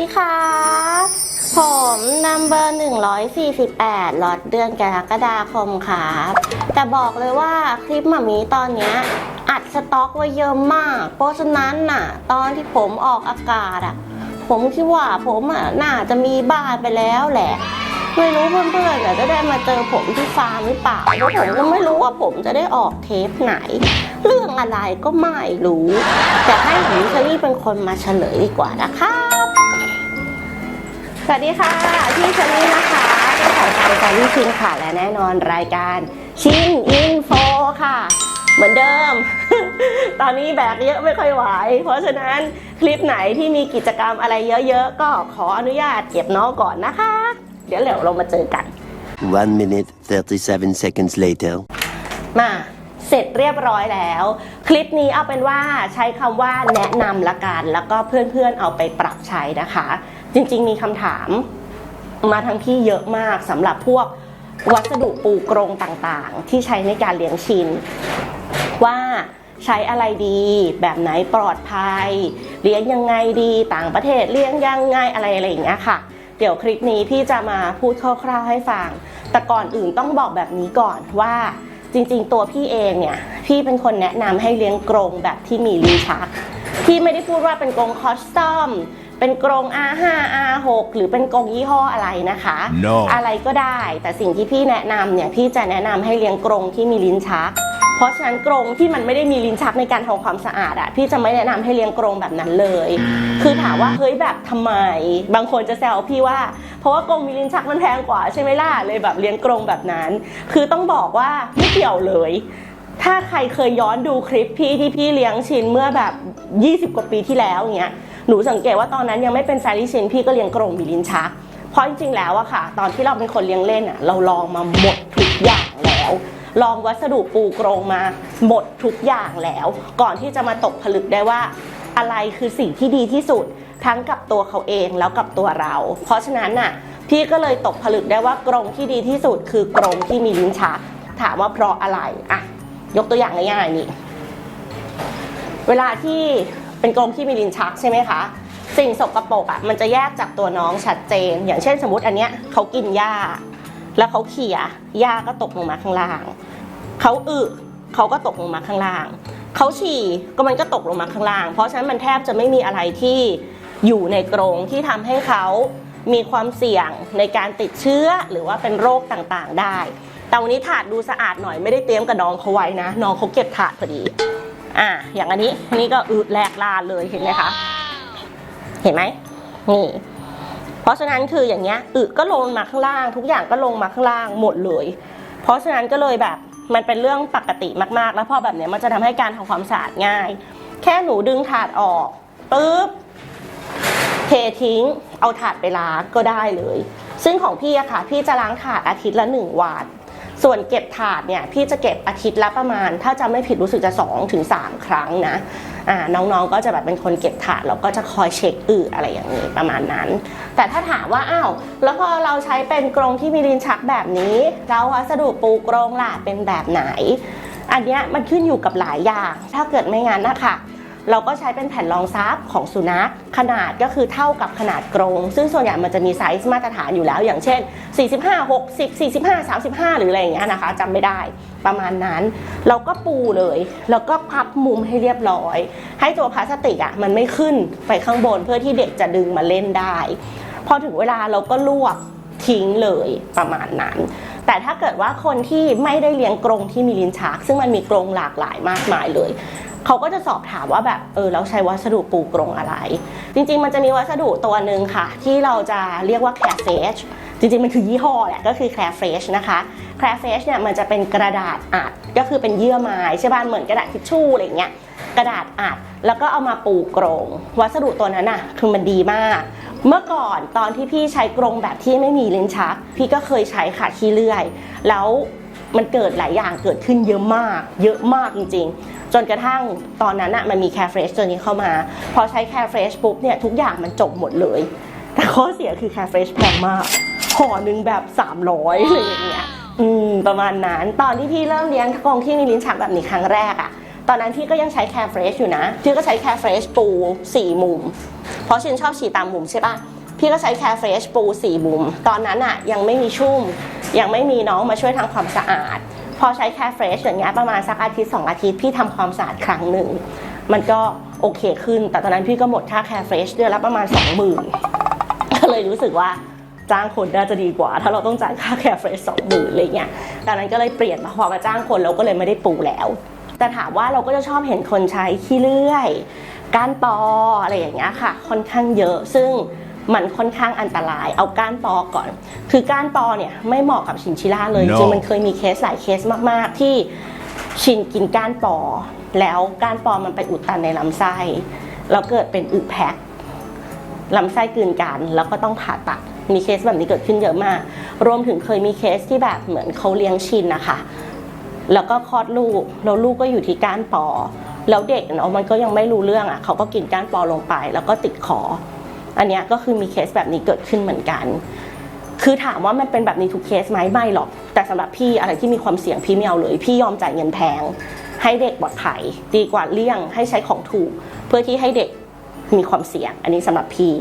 ดีครับผมนัมเบอร์148ลอตเดือนกรกฎาคมครับแต่บอกเลยว่าคลิปหมามีตอนเนี้ยอัดสต็อกไว้เยอะมาก เพราะฉะนั้นน่ะ ตอนที่ผมออกอากาศอะ ผมคิดว่าผมอะน่าจะมีบ้านไปแล้วแหละไม่รู้เพื่อนๆจะได้มาเจอผมที่ฟาร์มหรือเปล่าเพราะผมก็ไม่รู้ว่าผมจะได้ออกเทปไหน เรื่องอะไรก็ไม่รู้ แต่ให้หนูเชอรี่เป็นคนมาเฉลยดีกว่านะครับ สวัสดีค่ะพี่เชอรี่นะคะเจ้าของรายการวิชินค่ะและแน่นอนรายการชินอินโฟค่ะ เหมือนเดิม ตอนนี้แบกเยอะไม่ค่อยไหว เพราะฉะนั้นคลิปไหนที่มีกิจกรรมอะไรเยอะๆ ก็ขออนุญาตเก็บน้องก่อนนะคะ เดี๋ยวเดี๋ยวเรามาเจอกัน One minute, 37 seconds later. มาเสร็จเรียบร้อยแล้ว คลิปนี้เอาเป็นว่าใช้คำว่าแนะนำละกัน แล้วก็เพื่อนๆเอาไปปรับใช้นะคะ จริง ๆ มีคำถามมาทั้งที่เยอะมากสำหรับพวกวัสดุปูกรงต่างๆ ที่ใช้ในการเลี้ยงชิน ว่าใช้อะไรดี แบบไหนปลอดภัย เลี้ยงยังไงดีต่างประเทศเลี้ยงยังไงอะไรอะไรอย่างเงี้ยค่ะ เดี๋ยวคลิปนี้พี่จะมาพูดคร่าวๆให้ฟัง แต่ก่อนอื่นต้องบอกแบบนี้ก่อนว่าจริงๆ ตัวพี่เองเนี่ย พี่เป็นคนแนะนำให้เลี้ยงกรงแบบที่มีลิ้นชัก พี่ไม่ได้พูดว่าเป็นกรงคอสตอม เป็นกรง R5 R6 หรือเป็นกรงยี่ห้ออะไรนะคะ No อะไรก็ได้ แต่สิ่งที่พี่แนะนำเนี่ยพี่จะแนะนำให้เลี้ยงกรงที่มีลิ้นชัก เพราะฉะนั้นกรงที่มันไม่ได้มีลิ้นชักในการทำความสะอาดอะพี่จะไม่แนะนำให้เลี้ยงกรงแบบนั้นเลย คือถามว่าเฮ้ยแบบทำไม บางคนจะแซวพี่ว่า เพราะว่ากรงมีลิ้นชักมันแพงกว่าใช่ไหมล่ะเลยแบบเลี้ยงกรงแบบนั้น คือต้องบอกว่าไม่เกี่ยวเลยถ้าใครเคยย้อนดูคลิปพี่ที่พี่เลี้ยงชินเมื่อแบบ 20 กว่าปีที่แล้วอย่างเงี้ย หนูสังเกตว่าตอนนั้นยังไม่เป็นแฟรี่ชินพี่ก็เลี้ยงกรงมีลิ้นชัก เพราะจริงๆแล้วอะค่ะ ตอนที่เราเป็นคนเลี้ยงเล่นอะเราลองมาหมดทุกอย่างแล้ว ลองวัสดุปูกรงมาหมดทุกอย่างแล้ว ก่อนที่จะมาตกผลึกได้ว่า อะไรคือสิ่งที่ดีที่สุดทั้งกับตัวเขาเองแล้วกับตัวเรา เพราะฉะนั้นน่ะพี่ก็เลยตกผลึกได้ว่ากรงที่ดีที่สุดคือกรงที่มีลิ้นชัก ถามว่าเพราะอะไรอะยกตัวอย่างง่ายๆนี่เวลาที่ เป็นกรงที่มีลิ้นชักใช่ไหมคะ สิ่งสกปรกอะมันจะแยกจากตัวน้องชัดเจน อย่างเช่นสมมติอันเนี้ยเขากินหญ้า แล้วเขาเขี่ยหญ้าก็ตกลงมาข้างล่างเขาอึเขาก็ตกลงมาข้างล่างเขาฉี่ก็มันก็ตกลงมาข้างล่าง เพราะฉะนั้นมันแทบจะไม่มีอะไรที่อยู่ในกรงที่ทำให้เขามีความเสี่ยงในการติดเชื้อหรือว่าเป็นโรคต่างๆได้ แต่วันนี้ถาดดูสะอาดหน่อยไม่ได้เตรียมกับน้องเขาไว้นะ น้องเขาเก็บถาดพอดี อะอย่างอันนี้อันนี้ก็อึแหลกลาเลยเห็นไหมคะ เห็นไหมนี่ เพราะฉะนั้นคืออย่างเงี้ยอึก็ลงมาข้างล่าง ทุกอย่างก็ลงมาข้างล่างหมดเลย เพราะฉะนั้นก็เลยแบบมันเป็นเรื่องปกติมากๆ แล้วพอแบบเนี้ยมันจะทำให้การทำความสะอาดง่าย แค่หนูดึงถาดออกปุ๊บเททิ้ง เอาถาดไปล้างก็ได้เลย ซึ่งของพี่อะค่ะ พี่จะล้างถาดอาทิตย์ละหนึ่งวัน ส่วนเก็บถาดเนี่ยพี่จะเก็บอาทิตย์ละประมาณ ถ้าจำไม่ผิดรู้สึกจะ2ถึง3ครั้งนะน้องๆก็จะแบบเป็นคนเก็บถาดแล้วก็จะคอยเช็คอืดอะไรอย่างนี้ประมาณนั้น แต่ถ้าถามว่าอ้าวแล้วพอเราใช้เป็นกรงที่มีลิ้นชักแบบนี้แล้ววัสดุปูกรงล่ะเป็นแบบไหน อันเนี้ยมันขึ้นอยู่กับหลายอย่าง ถ้าเกิดไม่งั้นนะคะ เราก็ใช้เป็นแผ่นรองซับของสุนัข ขนาดก็คือเท่ากับขนาดกรง ซึ่งส่วนใหญ่มันจะมีไซส์มาตรฐานอยู่แล้ว อย่างเช่น 45 60 45 35 หรืออะไรอย่างเงี้ยนะคะจำไม่ได้ประมาณนั้น เราก็ปูเลย แล้วก็พับมุมให้เรียบร้อย ให้ตัวพลาสติกอะมันไม่ขึ้นไปข้างบนเพื่อที่เด็กจะดึงมาเล่นได้ พอถึงเวลาเราก็ลวกทิ้งเลยประมาณนั้น แต่ถ้าเกิดว่าคนที่ไม่ได้เลี้ยงกรงที่มีลิ้นชัก ซึ่งมันมีกรงหลากหลายมากมายเลย เขาก็จะสอบถามว่าแบบเออเราใช้วัสดุปูกรงอะไร จริง ๆ มันจะมีวัสดุตัวหนึ่งค่ะ ที่เราจะเรียกว่า c a r f a g e จริง ๆ มันคือยี่ห้อแหละก็คือ c a r f a g e นะคะ c a r f a g e เนี่ยมันจะเป็นกระดาษอัดก็คือเป็นเยื่อไม้ใช่ป่ะเหมือนกระดาษทิชชู่อะไรเงี้ยกระดาษอัดแล้วก็เอามาปูกรงวัสดุตัวนั้นน่ะคือมันดีมาก เมื่อก่อนตอนที่พี่ใช้กรงแบบที่ไม่มีลิ้นชัก พี่ก็เคยใช้ค่ะขี้เลื่อย แล้ว มันเกิดหลายอย่างเกิดขึ้นเยอะมาก เยอะมากจริง ๆ จนกระทั่งตอนนั้นน่ะมันมีแคร์เฟรชตัวนี้เข้ามา พอใช้แคร์เฟรชปุ๊บเนี่ยทุกอย่างมันจบหมดเลย แต่ข้อเสียคือแคร์เฟรชแพงมากห่อหนึ่งแบบ 300อะไรอย่างเงี้ยอืมประมาณนั้น ตอนที่พี่เริ่มเลี้ยงกรงที่มีลิ้นชักแบบนี้ครั้งแรกอะตอนนั้นพี่ก็ยังใช้แคร์เฟรชอยู่นะพี่ก็ใช้แคร์เฟรชปูสี่มุม เพราะชินชอบฉีดตามมุมใช่ปะพี่ก็ใช้แคร์เฟรชปูสี่มุม ตอนนั้นอะยังไม่มีชุ่ม ยังไม่มีน้องมาช่วยทำความสะอาด พอใช้แคร์เฟรชอย่างเงี้ยประมาณสักอาทิตย์สองอาทิตย์พี่ทำความสะอาดครั้งหนึ่ง มันก็โอเคขึ้น แต่ตอนนั้นพี่ก็หมดค่าแคร์เฟรชเดือนละประมาณสองหมื่นก็เลยรู้สึกว่าจ้างคนน่าจะดีกว่า ถ้าเราต้องจ่ายค่าแคร์เฟรชสองหมื่นอะไรเงี้ยดังนั้นก็เลยเปลี่ยนมาพอมาจ้างคนเราก็เลยไม่ได้ปูแล้ว แต่ถามว่าเราก็จะชอบเห็นคนใช้ขี้เลื่อยก้านปออะไรอย่างเงี้ยค่ะ ค่อนข้างเยอะซึ่ง มันค่อนข้างอันตราย เอาก้านปอก่อน คือก้านปอเนี่ยไม่เหมาะกับชินชิล่าเลย No จริงๆมันเคยมีเคสหลายเคสมาก ๆ ที่ชินกินก้านปอ แล้วก้านปอมันไปอุดตันในลำไส้แล้วเกิดเป็นอึแพคลำไส้กลืนกันแล้วก็ต้องผ่าตัดมีเคสแบบนี้เกิดขึ้นเยอะมาก รวมถึงเคยมีเคสที่แบบเหมือนเขาเลี้ยงชินนะคะแล้วก็คลอดลูกแล้วลูกก็อยู่ที่ก้านปอ แล้วเด็กเนาะมันก็ยังไม่รู้เรื่องอะเขาก็กินก้านปอลงไป แล้วก็ติดคอ อันนี้ก็คือมีเคสแบบนี้เกิดขึ้นเหมือนกัน คือถามว่ามันเป็นแบบนี้ทุกเคสไหมไม่หรอก แต่สำหรับพี่อะไรที่มีความเสี่ยงพี่ไม่เอาเลย พี่ยอมจ่ายเงินแพง ให้เด็กปลอดภัยดีกว่าเลี่ยงให้ใช้ของถูก เพื่อที่ให้เด็กมีความเสี่ยง อันนี้สำหรับพี่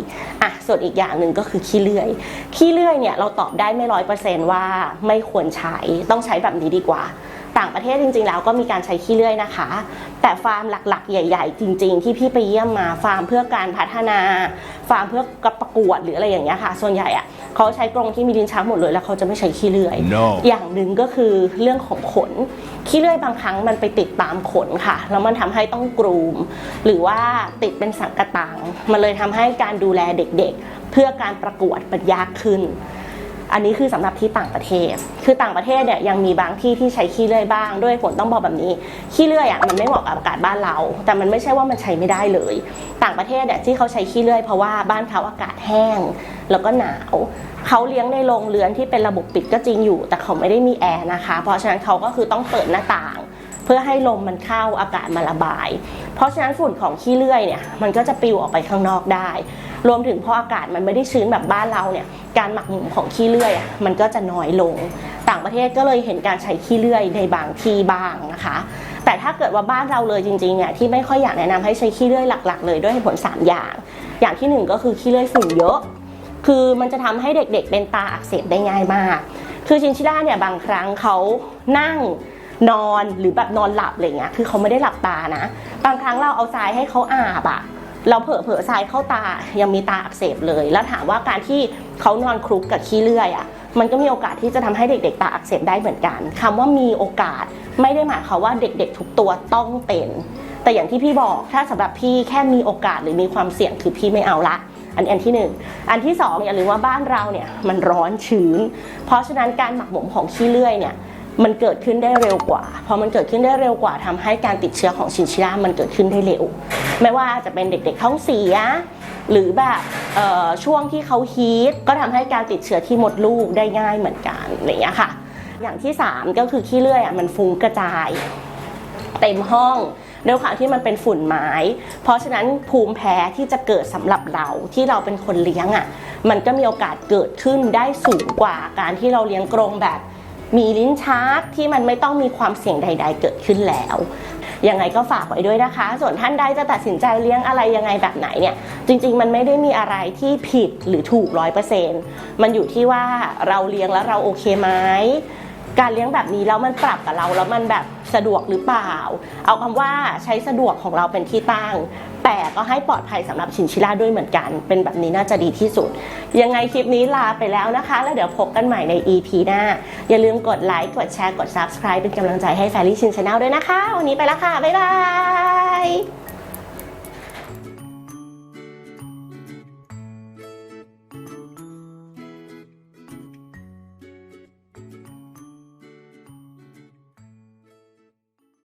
อะส่วนอีกอย่างหนึ่งก็คือขี้เลื่อย ขี้เลื่อยเนี่ยเราตอบได้ไม่ร้อยเปอร์เซนต์ว่าไม่ควรใช้ต้องใช้แบบนี้ดีกว่า ต่างประเทศจริง ๆ แล้วก็มีการใช้ขี้เลื่อยนะคะ แต่ฟาร์มหลักๆ ใหญ่ ๆ จริง ๆ ที่พี่ไปเยี่ยมมาฟาร์มเพื่อการพัฒนา ฟาร์มเพื่อกประกวดหรืออะไรอย่างเงี้ยค่ะ ส่วนใหญ่อะเขาใช้กรงที่มีลิ้นชักหมดเลยแล้วเขาจะไม่ใช้ขี้เลื่อย No อย่างหนึ่งก็คือเรื่องของขนขี้เลื่อยบางครั้งมันไปติดตามขนค่ะแล้วมันทำให้ต้องกรูม หรือว่าติดเป็นสังกะตังมันเลยทำให้การดูแลเด็กๆ เพื่อการประกวดมันยากขึ้น อันนี้คือสำหรับที่ต่างประเทศ คือต่างประเทศเนี่ยยังมีบางที่ที่ใช้ขี้เลื่อยบ้าง ด้วยผลต้องบอกแบบนี้ ขี้เลื่อยอะมันไม่เหมาะกับอากาศบ้านเรา แต่มันไม่ใช่ว่ามันใช้ไม่ได้เลย ต่างประเทศเนี่ยที่เขาใช้ขี้เลื่อยเพราะว่าบ้านเขาอากาศแห้ง แล้วก็หนาวเขาเลี้ยงในโรงเรือนที่เป็นระบบปิดก็จริงอยู่ แต่เขาไม่ได้มีแอร์นะคะ เพราะฉะนั้นเขาก็คือต้องเปิดหน้าต่าง พื่อให้ลมมันเข้าอากาศมาระบาย เพราะฉะนั้นฝุ่นของขี้เลื่อยเนี่ยมันก็จะปลิวออกไปข้างนอกได้ รวมถึงพออากาศมันไม่ได้ชื้นแบบบ้านเราเนี่ยการหมักหมมของขี้เลื่อยมันก็จะน้อยลง ต่างประเทศก็เลยเห็นการใช้ขี้เลื่อยในบางที่บ้างนะคะ แต่ถ้าเกิดว่าบ้านเราเลยจริงๆเนี่ยที่ไม่ค่อยอยากแนะนำให้ใช้ขี้เลื่อยหลัก ๆ เลยด้วยเหตุผลสามอย่าง อย่างที่หนึ่งก็คือขี้เลื่อยฝุ่นเยอะ คือมันจะทำให้เด็กๆเป็นตาอักเสบได้ง่ายมาก คือชินชิล่าเนี่ยบางครั้งเขานั่ง นอนหรือแบบนอนหลับอะไรเงี้ย คือเขาไม่ได้หลับตานะ บางครั้งเราเอาทรายให้เขาอาบอะเราเผลอเผลอทรายเข้าตา ยังมีตาอักเสบเลย แล้วถามว่าการที่เขานอนคลุกกับขี้เลื่อยอะมันก็มีโอกาสที่จะทำให้เด็ก ๆ ตาอักเสบได้เหมือนกันคำว่ามีโอกาสไม่ได้หมายความว่าเด็ก ๆ ทุกตัวต้องเป็น แต่อย่างที่พี่บอกถ้าสำหรับพี่แค่มีโอกาสหรือมีความเสี่ยงคือพี่ไม่เอาละอันอันที่หนึ่งอันที่สองอย่าลืมว่าบ้านเราเนี่ยมันร้อนชื้น เพราะฉะนั้นการหมักหมมของขี้เลื่อยเนี่ย มันเกิดขึ้นได้เร็วกว่า พอมันเกิดขึ้นได้เร็วกว่าทำให้การติดเชื้อของชินชิล่ามันเกิดขึ้นได้เร็ว ไม่ว่าจะเป็นเด็กๆท้องเสีย หรือแบบช่วงที่เขาฮีทก็ทำให้การติดเชื้อที่มดลูกได้ง่ายเหมือนกันอย่างเงี้ยค่ะ อย่างที่สามก็คือขี้เลื่อยอะมันฟุ้งกระจาย เต็มห้องด้วยความที่มันเป็นฝุ่นไม้ เพราะฉะนั้นภูมิแพ้ที่จะเกิดสำหรับเราที่เราเป็นคนเลี้ยงอะ มันก็มีโอกาสเกิดขึ้นได้สูงกว่าการที่เราเลี้ยงกรงแบบ มีลิ้นชักที่มันไม่ต้องมีความเสี่ยงใด ๆ เกิดขึ้นแล้วยังไงก็ฝากไว้ด้วยนะคะ ส่วนท่านใดจะตัดสินใจเลี้ยงอะไรยังไงแบบไหนเนี่ย จริง ๆ มันไม่ได้มีอะไรที่ผิดหรือถูกร้อยเปอร์เซ็นต์มันอยู่ที่ว่าเราเลี้ยงแล้วเราโอเคไหมการเลี้ยงแบบนี้แล้วมันปรับกับเราแล้วมันแบบ สะดวกหรือเปล่า เอาคำว่าใช้สะดวกของเราเป็นที่ตั้ง แต่ก็ให้ปลอดภัยสำหรับชินชิล่าด้วยเหมือนกัน เป็นแบบนี้น่าจะดีที่สุด ยังไงคลิปนี้ลาไปแล้วนะคะ แล้วเดี๋ยวพบกันใหม่ใน EP หน้า อย่าลืมกดไลค์กดแชร์กด Subscribe เป็นกำลังใจให้แฟรี่ชินชาแนลด้วยนะคะ วันนี้ไปแล้วค่ะ บ๊ายบาย